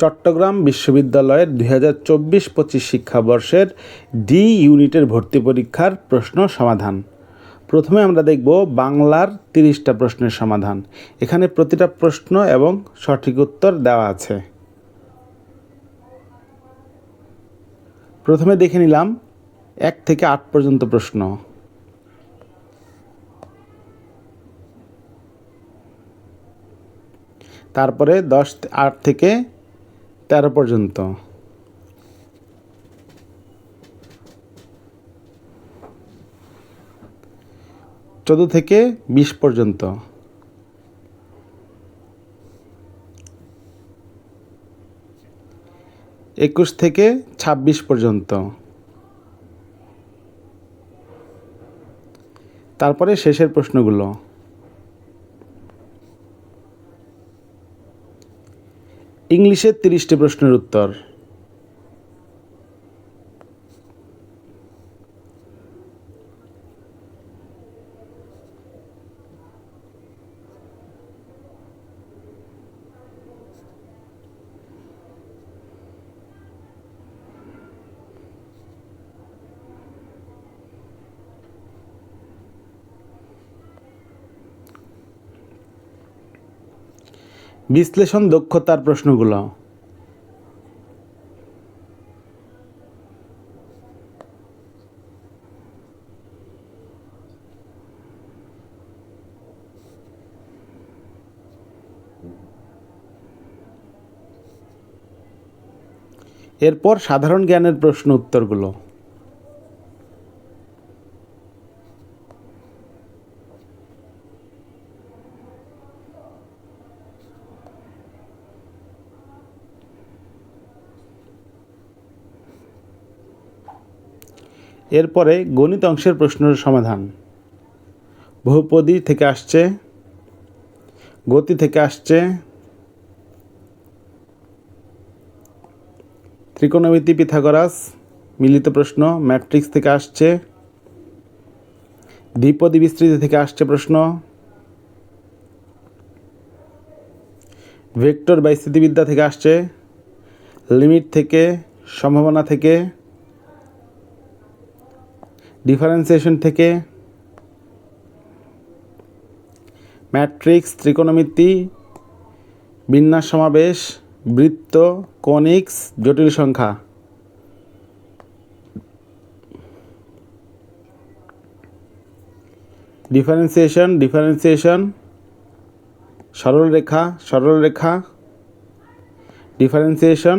চট্টগ্রাম বিশ্ববিদ্যালয়ের দুই হাজার চব্বিশ পঁচিশ শিক্ষাবর্ষের ডি ইউনিটের ভর্তি পরীক্ষার প্রশ্ন সমাধান। প্রথমে আমরা দেখব বাংলার তিরিশটা প্রশ্নের সমাধান। এখানে প্রতিটা প্রশ্ন এবং সঠিক উত্তর দেওয়া আছে। প্রথমে দেখে নিলাম এক থেকে আট পর্যন্ত প্রশ্ন। তারপরে দশ আট থেকে তেরো পর্যন্ত। চোদ্দ থেকে বিশ পর্যন্ত। একুশ থেকে ছাব্বিশ পর্যন্ত। তারপরে শেষের প্রশ্নগুলো। ইংলিশের তিরিশটি প্রশ্নের উত্তর। বিশ্লেষণ দক্ষতার প্রশ্নগুলো। এরপর সাধারণ জ্ঞানের প্রশ্ন উত্তরগুলো। এরপরে গণিত অংশের প্রশ্নের সমাধান। বহুপদী থেকে আসছে, গতি থেকে আসছে, ত্রিকোণমিতি পিথাগোরাস, মিলিত প্রশ্ন, ম্যাট্রিক্স থেকে আসছে, দ্বিপদী বিস্তৃতি থেকে আসছে প্রশ্ন, ভেক্টর বা স্থিতিবিদ্যা থেকে আসছে, লিমিট থেকে, সম্ভাবনা থেকে ডিফারেন্সিয়েশন থেকে ম্যাট্রিক্স, ত্রিকোণমিতি, বিন্যাস সমাবেশ, বৃত্ত, কনিক্স, জটিল সংখ্যা। ডিফারেন্সিয়েশন ডিফারেন্সিয়েশন সরল রেখা সরল রেখা ডিফারেন্সিয়েশন